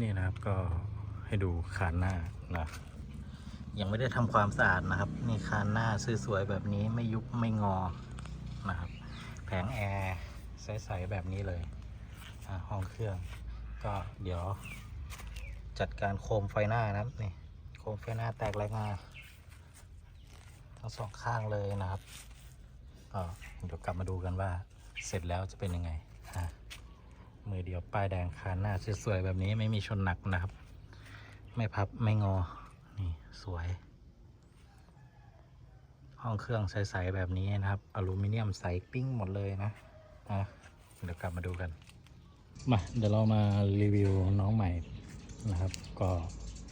นี่นะครับก็ให้ดูคานหน้านะยังไม่ได้ทำความสะอาดนะครับนี่คานหน้าสวยๆแบบนี้ไม่ยุบไม่งอนะครับ แผงแอร์ใสๆแบบนี้เลยห้องเครื่อง ก็เดี๋ยวจัดการโคมไฟหน้านะครับนี่โคมไฟหน้าแตกรายงาทั้งสองข้างเลยนะครับก็เดี๋ยวกลับมาดูกันว่าเสร็จแล้วจะเป็นยังไง มือเดียวป้ายแดงคานหน้าสวยๆแบบนี้ไม่มีชนหนักนะครับ ไม่พับไม่งอ นี่สวย ห้องเครื่องใสๆแบบนี้นะครับ อลูมิเนียมใสปิ้งหมดเลยนะอะเดี๋ยวกลับมาดูกัน มาเดี๋ยวเรามารีวิวน้องใหม่นะครับ ก็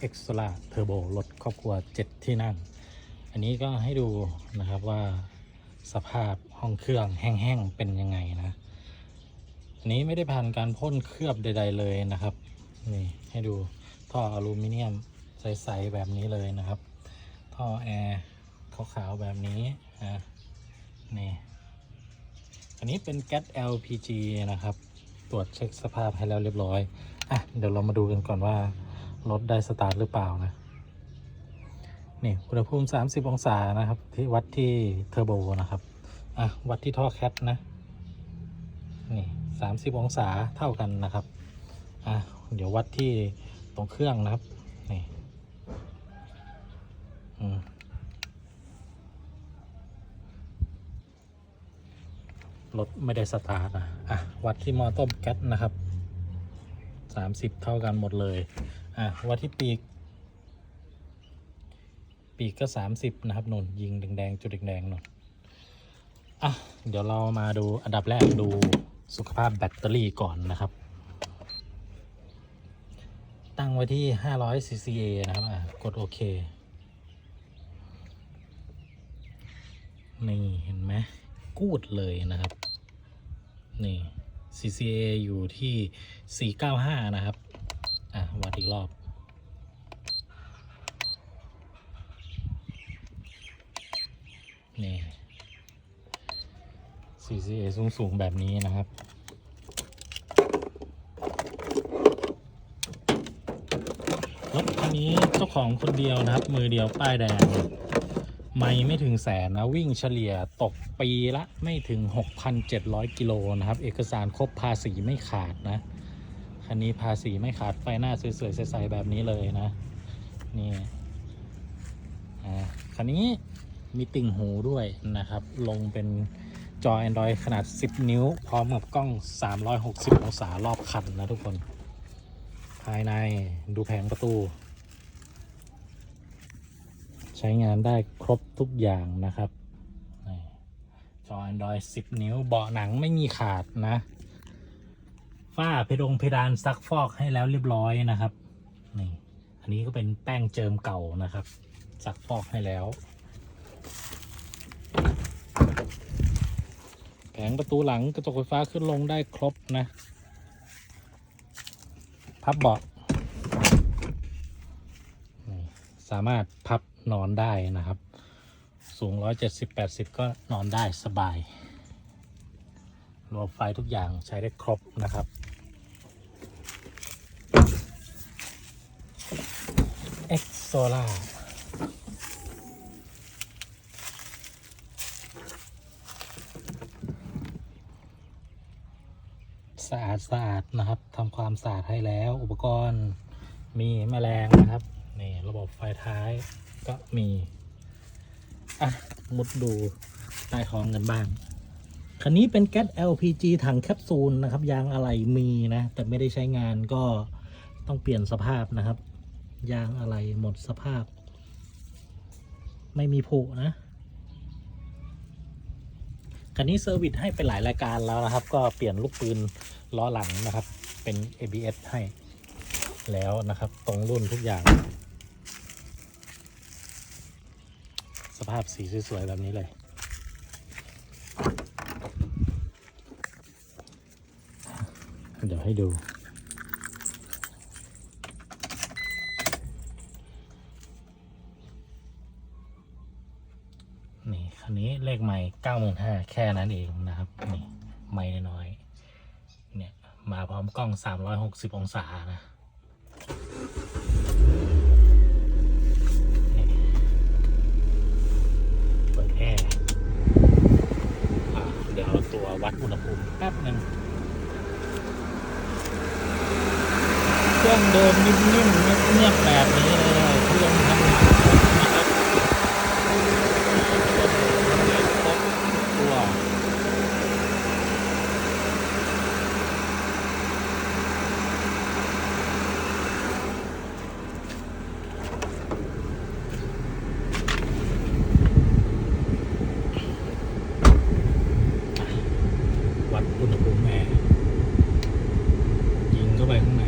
e x o l a Turbo รถครอบครัว 7 ที่นั่ง อันนี้ก็ให้ดูนะครับว่าสภาพห้องเครื่องแห้งๆเป็นยังไงนะ อันนี้ไม่ได้ผ่านการพ่นเคลือบใด ๆ เลยนะครับ นี่ให้ดูท่ออลูมิเนียมใสๆแบบนี้เลยนะครับ ท่อแอร์ขาวๆแบบนี้อะนี่อันนี้เป็นแก๊ส LPG นะครับ ตรวจเช็คสภาพให้แล้วเรียบร้อย อะ เดี๋ยวเรามาดูกันก่อนว่า รถได้สตาร์ทหรือเปล่านะ นี่อุณหภูมิ 30 องศานะครับ ที่วัดที่เทอร์โบนะครับ อะ วัดที่ท่อแคทนะ นี่ สามสิบองศาเท่ากันนะครับอะเดี๋ยววัดที่ตรงเครื่องนะครับนี่อืมรถไม่ได้สตาร์ทนะอะวัดที่มอต้มแก๊สนะครับสามสิบเท่ากันหมดเลยอะวัดที่ปีก ปีกก็สามสิบนะครับนนยิงแดงๆจุดแดงๆนนอะเดี๋ยวเรามาดูอันดับแรกดู สุขภาพแบตเตอรี่ก่อนนะครับ ตั้งไว้ที่ 500 cca นะครับกดโอเค นี่ เห็นไหมกูดเลยนะครับ นี่ cca อยู่ที่ 495 นะครับ อะวัดอีกรอบ นี่ CCA สูงสูง ๆ แบบนี้นะครับ รถคันนี้เจ้าของคนเดียวนะครับ มือเดียวป้ายแดง ไม่ไม่ถึงแสนนะ วิ่งเฉลี่ยตกปีละไม่ถึง 6,700 กิโลนะครับ เอกสารครบภาษีไม่ขาดนะ คันนี้ภาษีไม่ขาดไฟหน้าสวยๆใสๆแบบนี้เลยนะ นี่อ่าคันนี้มีติ่งหูด้วยนะครับ ลงเป็น จอ Android ขนาด 10 นิ้ว พร้อมกับกล้อง 360 องศารอบคันนะทุกคน ภายในดูแผงประตู ใช้งานได้ครบทุกอย่างนะครับ จอ Android 10 นิ้ว เบาะหนังไม่มีขาดนะ ฝ้าเพดงเพดานซักฟอกให้แล้วเรียบร้อยนะครับ นี่ อันนี้ก็เป็นแป้งเจิมเก่านะครับ ซักฟอกให้แล้ว แผ งประตูหลังกระจกไฟฟ้าขึ้นลงได้ครบนะ พับเบาะสามารถพับนอนได้นะครับ สูง 170-80 ก็นอนได้สบาย รวมไฟทุกอย่างใช้ได้ครบนะครับ X Solar สะอาด สะอาดนะครับทำความสะอาดให้แล้ว อุปกรณ์มีแมลงนะครับนี่ระบบไฟท้ายก็มีอะมุดดูใต้ท้องกันบ้างคันนี้เป็นแก๊ส LPG ถังแคปซูลนะครับ ยางอะไหล่มีนะ แต่ไม่ได้ใช้งานก็ต้องเปลี่ยนสภาพนะครับ ยางอะไหล่หมดสภาพ ไม่มีผุนะ คันนี้เซอร์วิสให้ไปหลายรายการแล้วนะครับ ก็เปลี่ยนลูกปืนล้อหลังนะครับ เป็น ABS ให้แล้วนะครับ ตรงรุ่นทุกอย่าง สภาพสีสวยๆแบบนี้เลย เดี๋ยวให้ดู นี่คันนี้ เลขใหม่เก้าหมื่นห้าแค่นั้นเองนะครับนี่ไม่น้อยเนี่ยมาพร้อมกล้องสามร้อยหกสิบองศานะเปิดแอร์เดี๋ยวเอาตัววัดอุณหภูมิแป๊บหนึ่งเครื่องเดิมนิ่มๆเงียบๆแบบนี้เลยเครื่องทำงานครบนะครับครบตัว วัดอุณหภูมิแอร์ยิงเข้าไปข้างใน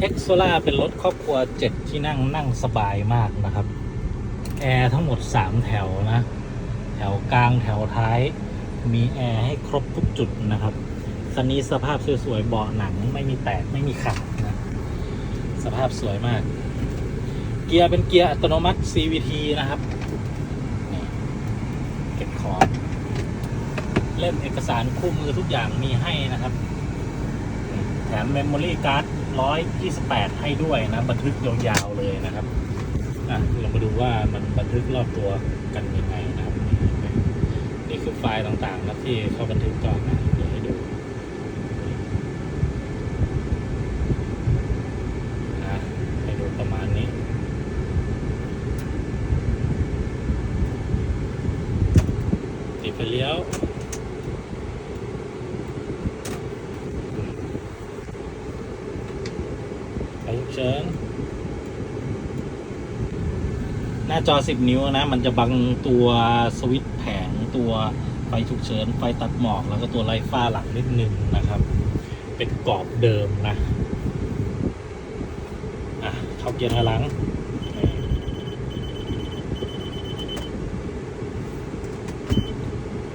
เอ็กโซ ล่าเป็นรถครอบครัว7ที่นั่งนั่งสบายมากนะครับ แอร์ทั้งหมด3แถวนะ แถวกลางแถวท้าย มีแอร์ให้ครบทุกจุดนะครับคันนี้สภาพสวยๆเบาะหนังไม่มีแตกไม่มีขาดนะสภาพสวยมาก เกียร์เป็นเกียร์อัตโนมัติ CVT นะครับเก็บของเล่มเอกสารคู่มือทุกอย่างมีให้นะครับ แถมเมมโมรี่การ์ด 128 ให้ด้วยนะ บันทึกยาวๆเลยนะครับอะเรามาดูว่ามันบันทึกรอบตัวกันยังไงนะครับ นี่คือไฟล์ต่างๆนะที่เขาบันทึกก่อนนะเดี๋ยวให้ดูนะให้ดูประมาณนี้ติดไฟเลี้ยวไฟฉุกเฉิน หน้า จอ 10 นิ้วนะ มันจะบังตัวสวิตช์แผงตัวไฟฉุกเฉิน ไฟตัดหมอก แล้วก็ตัวไลท์ฟ้าหลังนิดนึงนะครับ เป็นกรอบเดิมนะอะเข้าเกียร์หลัง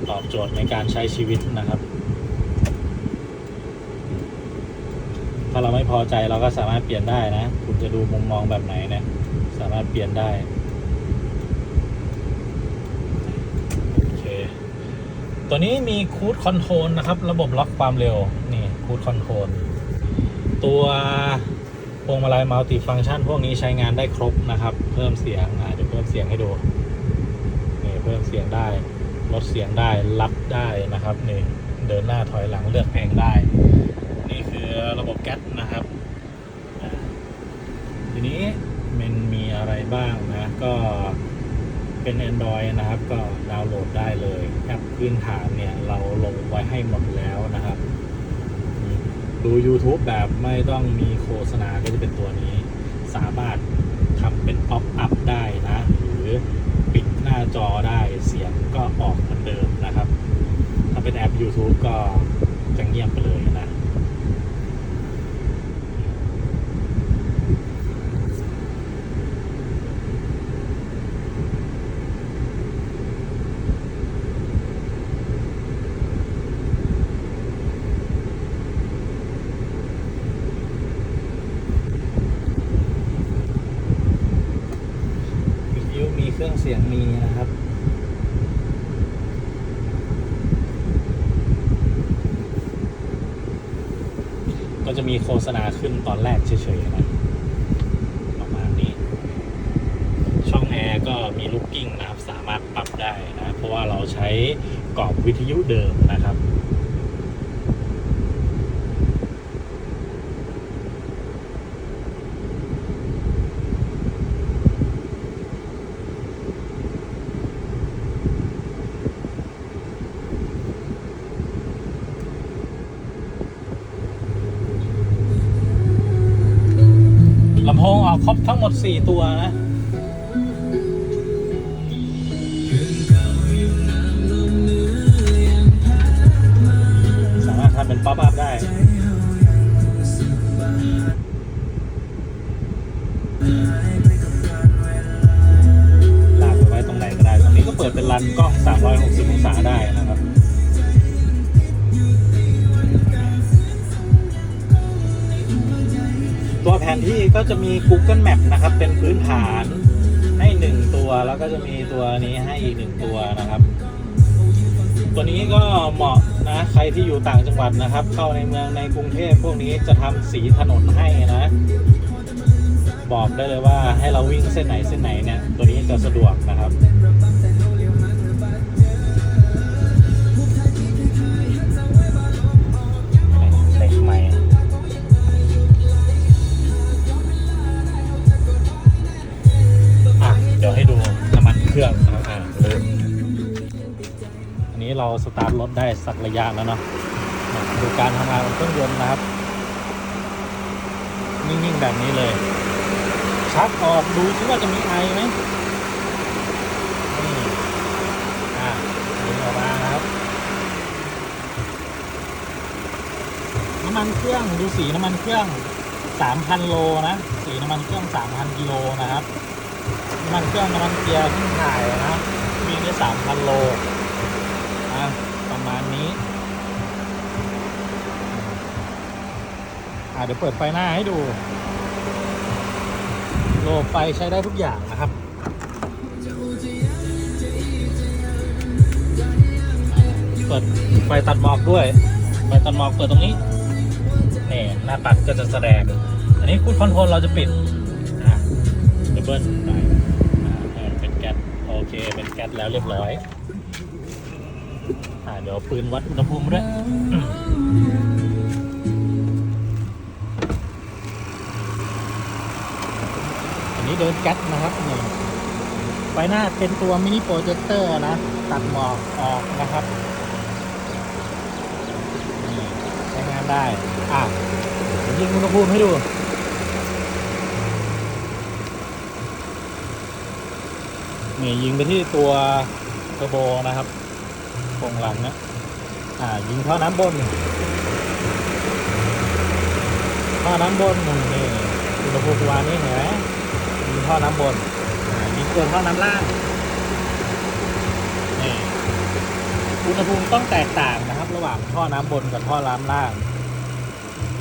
ตอบโจทย์ในการใช้ชีวิตนะครับ ถ้าเราไม่พอใจเราก็สามารถเปลี่ยนได้นะ คุณจะดูมุมมองแบบไหนเนี่ย สามารถเปลี่ยนได้ โอเค ตัวนี้มีคูดคอนโทรลนะครับ ระบบล็อกความเร็ว นี่คูดคอนโทรลตัวพวงมาลัยมัลติฟังชันพวกนี้ใช้งานได้ครบนะครับ เพิ่มเสียงอะเดี๋ยวเพิ่มเสียงให้ดูนี่เพิ่มเสียงได้ ลดเสียงได้รับได้นะครับนี่เดินหน้าถอยหลังเลือกเพลงได้ นี่คือระบบแก๊สนะครับ ทีนี้มันมีอะไรบ้างนะก็ เป็น Android นะครับ ก็ดาวน์โหลดได้เลยแอปพื้นฐานเนี่ย เราลงไว้ให้หมดแล้วนะครับ ดู YouTube แบบไม่ต้องมีโฆษณาก็จะเป็นตัวนี้ สามารถทำเป็นป๊อปอัพได้นะ หรือปิดหน้าจอได้เสียงก็ออกเหมือนเดิมนะครับ ถ้าเป็นแอป YouTube ก็จะเงียบไปเลยนะ วิทยุมีเครื่องเสียงมีนะครับก็จะมีโฆษณาขึ้นตอนแรกเฉยๆนะประมาณนี้ ช่องแอร์ก็มีลูกกิ้งนะครับ สามารถปรับได้นะ เพราะว่าเราใช้กรอบวิทยุเดิมนะครับำโพงออกครบทั้งหมด 4 ตัวนะสามารถทำเป็นป๊อปอัพได้ลากไปไว้ตรงไหนก็ได้ ตรงนี้ก็เปิดเป็นรันกล้อง 360 องศาได้ ตัวแผนที่ก็จะมี Google Map นะครับ เป็นพื้นฐานให้หนึ่งตัว แล้วก็จะมีตัวนี้ให้อีกหนึ่งตัวนะครับ ตัวนี้ก็เหมาะนะใครที่อยู่ต่างจังหวัดนะครับ เข้าในเมืองในกรุงเทพพวกนี้จะทำสีถนนให้นะ บอกได้เลยว่าให้เราวิ่งเส้นไหนเส้นไหนเนี่ยตัวนี้จะสะดวกนะครับ เครื่องนะครับอ่าอันนี้เราสตาร์ทรถได้สักระยะแล้วเนาะดูการทำงานของเครื่องยนต์นะครับ นิ่งๆแบบนี้เลย ชักออกดูซิว่าจะมีไอไหมนี่อ่าดึงออกมาครับน้ำมันเครื่องดูสีน้ำมันเครื่อง 3,000 โลนะ สีน้ำมันเครื่อง 3,000 กิโลนะครับ มันเครื่องน้ำมันเกียร์ขึ้นถ่ายนะวิ่งได้3,000โลอะประมาณนี้อะเดี๋ยวเปิดไฟหน้าให้ดูโลไฟใช้ได้ทุกอย่างนะครับ เปิดไฟตัดหมอกด้วย ไฟตัดหมอกเปิดตรงนี้นี่หน้าปัดก็จะแสดง อันนี้คูดคอนโทรลเราจะปิดอะดับเบิลหน่ แก๊สแล้วเรียบร้อยอ่าเดี๋ยวปืนวัดอุณหภูมิด้วยอันนี้เดินแก๊สนะครับนี่ไฟหน้าเป็นตัวมินิโปรเจคเตอร์นะ ตัดหมอกออกนะครับใช้งานได้ อะยิงอุณหภูมิให้ดู นี่ยิงไปที่ตัวเทอร์โบนะครับตรงหลังนะอ่ายิงท่อน้ำบนท่อน้ำบนนี่อุณหภูมิวานนี้เห็นไหมยิงท่อน้ำบนอ่ายิงตัวท่อน้ำล่างนี่อุณหภูมิต้องแตกต่างนะครับ ระหว่างท่อน้ำบนกับท่อน้ำล่าง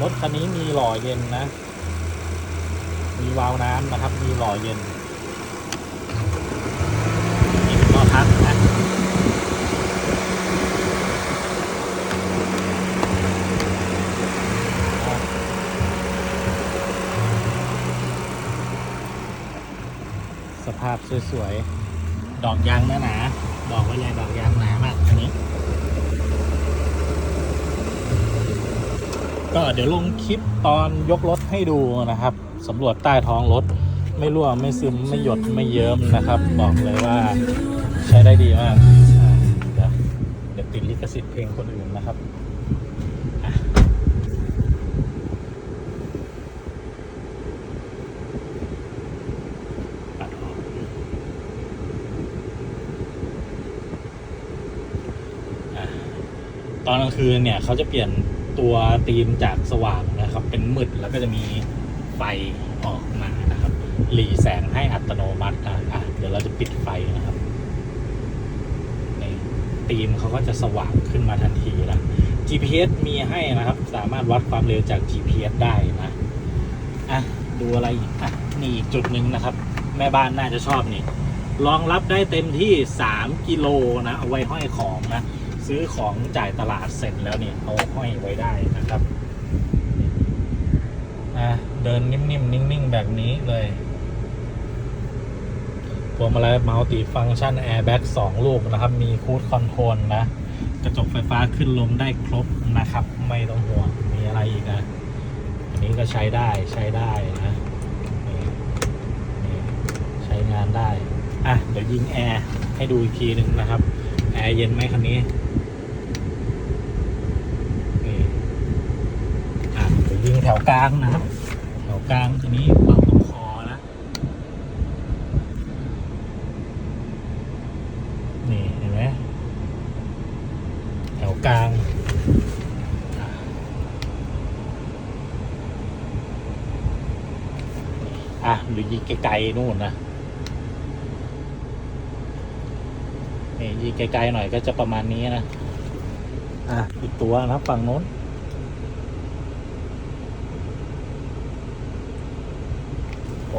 รถคันนี้มีหล่อเย็นนะ มีวาล์วน้ำนะครับ มีหล่อเย็นเป็นท่อพักนะสภาพสวยๆ ดอกยางหนาๆบอกไว้เลยดอกยางหนามากอันนี้ ก็เดี๋ยวลงคลิปตอนยกรถให้ดูนะครับสำรวจใต้ท้องรถ ไม่รั่วไม่ซึมไม่หยดไม่เยิ้มนะครับ บอกเลยว่าใช้ได้ดีมากเดี๋ยวติดลิขสิทธิ์เพลงคนอื่นนะครับอะปัดออกอะ ตอนกลางคืนเนี่ยเขาจะเปลี่ยนตัวธีมจากสว่างนะครับ เป็นมืดแล้วก็จะมีไฟออกมานะครับ หลีแสงให้อัตโนมัตินะอะเดี๋ยวเราจะปิดไฟนะครับนี่ธีมเขาก็จะสว่างขึ้นมาทันทีนะ GPS มีให้นะครับ สามารถวัดความเร็วจาก GPS ได้นะอะดูอะไรอีกอะนี่อีกจุดหนึ่งนะครับ แม่บ้านน่าจะชอบนี่รองรับได้เต็มที่ 3 กิโลนะ เอาไว้ห้อยของนะ ซื้อของจ่ายตลาดเสร็จแล้วเนี่ยเอาห้อยไว้ได้นะครับอะเดินนิ่มๆนิ่งๆ แบบนี้เลยพวงมาลัยมัลติฟังก์ชันแอร์แบ็กสองลูกนะครับ มีคูดคอนโทรลนะ กระจกไฟฟ้าขึ้นลมได้ครบนะครับ ไม่ต้องห่วง มีอะไรอีกนะ อันนี้ก็ใช้ได้ใช้ได้นะนี่นี่ใช้งานได้ อะ เดี๋ยวยิงแอร์ให้ดูอีกทีหนึ่งนะครับ แอร์เย็นไหมคันนี้อะเดี๋ยวยิง แถวกลางนะครับ แถวกลางทีนี้เป่าตรงคอนะนี่เห็นไหมแถวกลางอะอะหรือยิงไกลๆนู่นนะนี่ยิงไกลๆหน่อยก็จะประมาณนี้นะ อะอีกตัวนะครับฝั่งโน้น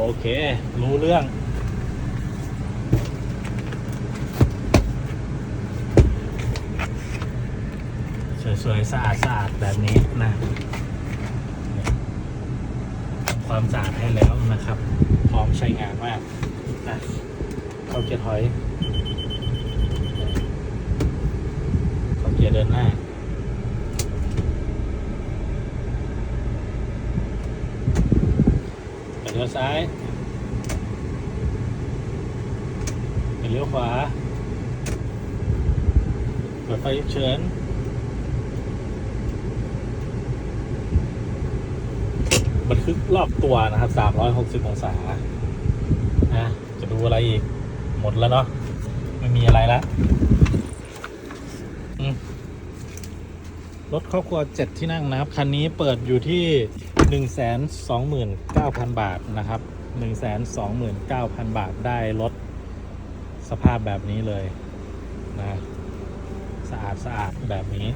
โอเค รู้เรื่อง สวยๆ สะอาดสะอาดแบบนี้นะทำความสะอาดให้แล้วนะครับ พร้อมใช้งานมากนะเข้าเกียร์ถอย เข้าเกียร์เดินหน้า ไปเลี้ยวซ้ายเลี้ยวขวา เปิดไฟฉุกเฉินบันทึกรอบตัวนะครับ 360 องศานะจะดูอะไรอีก หมดแล้วเนาะ ไม่มีอะไรแล้วรถครอบครัว 7 ที่นั่งนะครับ คันนี้เปิดอยู่ที่ 129,000 บาทนะครับ 129,000 บาทได้รถสภาพแบบนี้เลยนะสะอาดสะอาดแบบนี้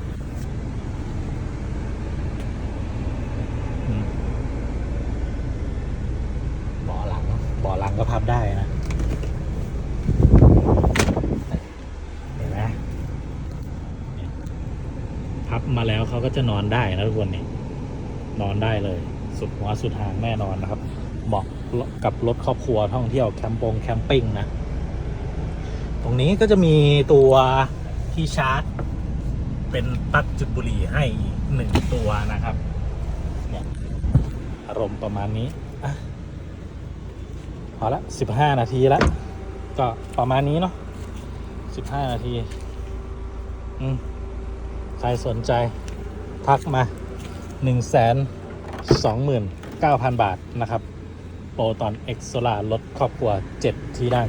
เบาะหลังเบาะหลังก็พับได้นะ เห็นไหมพับมาแล้วเขาก็จะนอนได้นะทุกคนนี่ นอนได้เลย สุดหัวสุดหางแน่นอนนะครับเหมาะกับรถครอบครัวท่องเที่ยวแคมปงแคมปิ้งนะ ตรงนี้ก็จะมีตัวที่ชาร์จ เป็นปลั๊กจุดบุหรี่ให้อีกหนึ่งตัวนะครับเนี่ยอารมณ์ประมาณนี้อะพอละสิบห้านาทีละก็ประมาณนี้เนาะสิบห้านาที อืม ใครสนใจ ทักมา หนึ่งแสนสองหมื่นเก้าพันบาทนะครับ โปรตอนเอ็กโซลารถครอบครัวเจ็ดที่นั่ง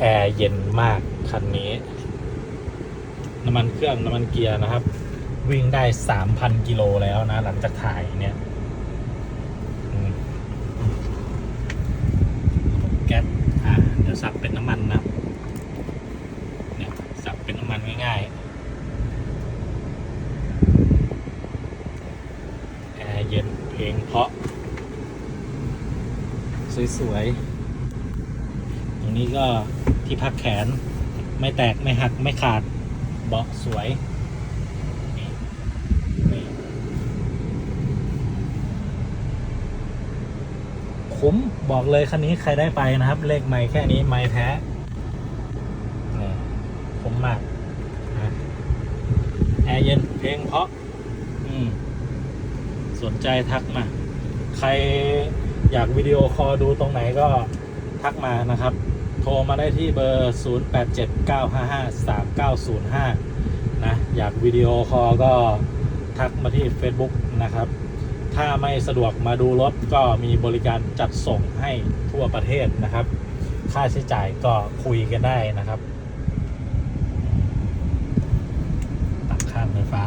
แอร์เย็นมาก คันนี้ น้ำมันเครื่องน้ำมันเกียร์นะครับ วิ่งได้ 3,000 กิโลแล้วนะ หลังจากถ่ายเนี่ยแก๊สอ่าเดี๋ยวสับเป็นน้ำมันนะเนี่ยสับเป็นน้ำมันง่ายๆ แอร์เย็นเพลงเพราะ สวยๆ ตรงนี้ก็ที่พักแขนไม่แตกไม่หักไม่ขาดเบาะสวยคุ้มบอกเลยคันนี้ใครได้ไปนะครับ เลขไม่แค่นี้ไม่แท้นี่คุ้มมากนะแอร์เย็นเพลงเพราะสนใจทักมา ใคร อยากวิดีโอคอลดูตรงไหนก็ทักมานะครับ โทรมาได้ที่เบอร์ 0879553905 นะ อยากวิดีโอคอลก็ทักมาที่ Facebook นะครับ ถ้าไม่สะดวกมาดูรถก็มีบริการจัดส่งให้ทั่วประเทศนะครับ ค่าใช้จ่ายก็คุยกันได้นะครับตักข้ามไฟฟ้า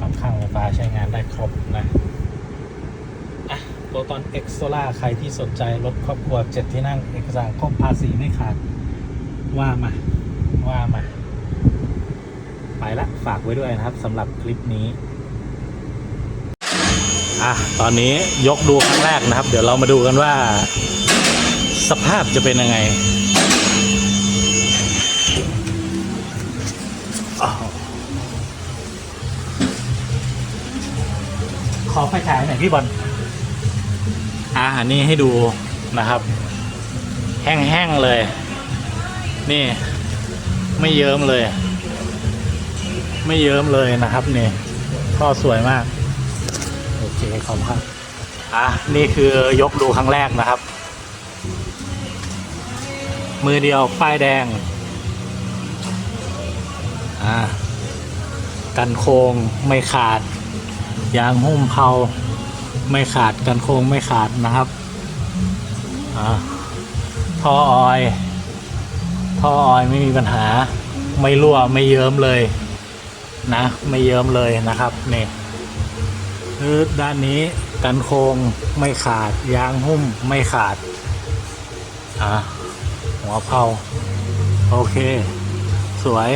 ปรับข้างไฟฟ้าใช้งานได้ครบนะอะโปรตอนเอ็กโซล่าใครที่สนใจรถครอบครัวเจ็ดที่นั่งเอกสารครบภาษีไม่ขาด ว่ามา ว่ามา ไปละฝากไว้ด้วยนะครับสำหรับคลิปนี้อะตอนนี้ยกดูครั้งแรกนะครับ เดี๋ยวเรามาดูกันว่า สภาพจะเป็นยังไง ขอไฟฉายหน่อยพี่บอลอ่าอันนี้ให้ดูนะครับ แห้งๆเลย นี่ ไม่เยิ้มเลย ไม่เยิ้มเลยนะครับนี่ท่อสวยมาก โอเคขอบคุณครับอะนี่คือยกดูครั้งแรกนะครับ มือเดียวป้ายแดง อ่ากันโครงไม่ขาด ยางหุ้มเผาไม่ขาดกันโครงไม่ขาดนะครับท่อออยท่อออยไม่มีปัญหา ไม่รั่วไม่เยิ้มเลยนะ ไม่เยิ้มเลยนะครับนี่คือด้านนี้กันโครงไม่ขาด ยางหุ้มไม่ขาดอ่าหัวเผาโอเค สวย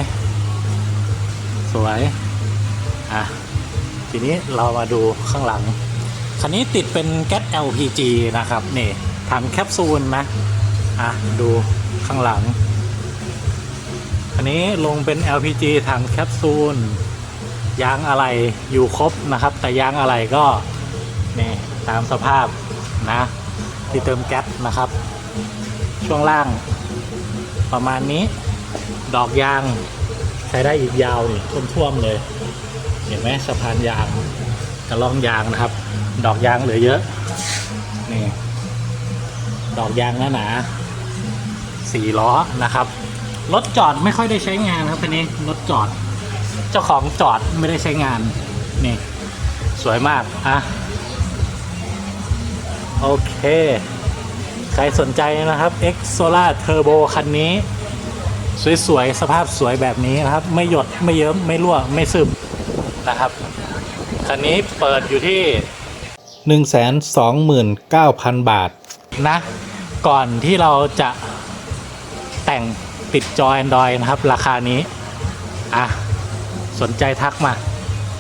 สวย อะ ทีนี้เรามาดูข้างหลัง คันนี้ติดเป็นแก๊ส LPG นะครับนี่ถังแคปซูลนะอะดูข้างหลัง อันนี้ลงเป็น LPG ถังแคปซูลยางอะไรอยู่ครบนะครับ แต่ยางอะไรก็นี่ตามสภาพนะที่เติมแก๊สนะครับ ช่วงล่างประมาณนี้ ดอกยางใช้ได้อีกยาวนี่ท่วมๆเลย เห็นไหมสะพานยางกระล่องยางนะครับ ดอกยางเหลือเยอะนี่ดอกยางหนาๆสี่ล้อนะครับรถจอดไม่ค่อยได้ใช้งานครับทีนี้รถจอด เจ้าของจอดไม่ได้ใช้งานนี่สวยมากอะโอเค ใครสนใจนะครับ X Solar Turbo คันนี้ สวยๆ สภาพสวยแบบนี้นะครับ ไม่หยดไม่เยิ้มไม่รั่ว ไม่ซึม นะครับคันนี้เปิดอยู่ที่ 129,000 บาทนะ ก่อนที่เราจะแต่งติดจอ Android นะครับ ราคานี้ อะ สนใจทักมา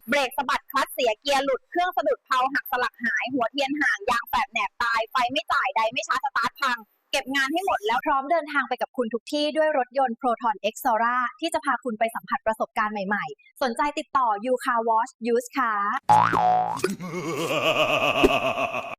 เบรกสะบัดคลัตช์เสียเกียร์หลุดเครื่องสะดุดเพลาหักสลักหายหัวเทียนห่างยางแปดแหนบตาย ไฟไม่จ่ายใดไม่ช้าสตาร์ทพัง เก็บงานให้หมดแล้วพร้อมเดินทางไปกับคุณทุกที่ด้วยรถยนต์ Proton X Sora ที่จะพาคุณไปสัมผัสประสบการณ์ใหม่ๆ สนใจติดต่อ U Car Wash Use Car